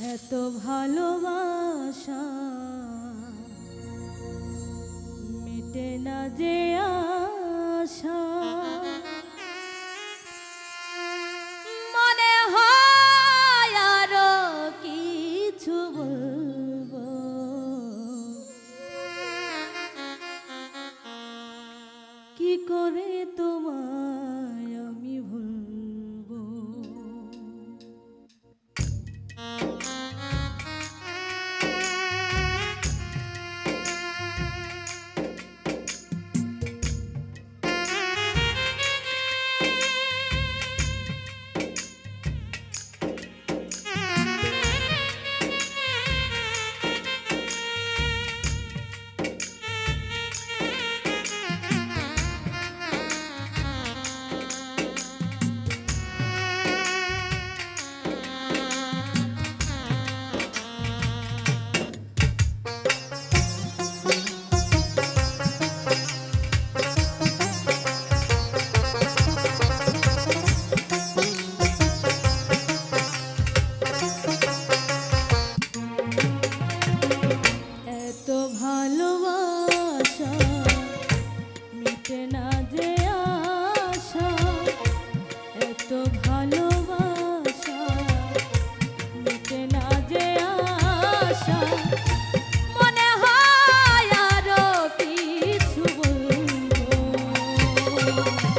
এত ভালোবাসা মেটে না যে আশা। মনে হয় করে তোমায় কি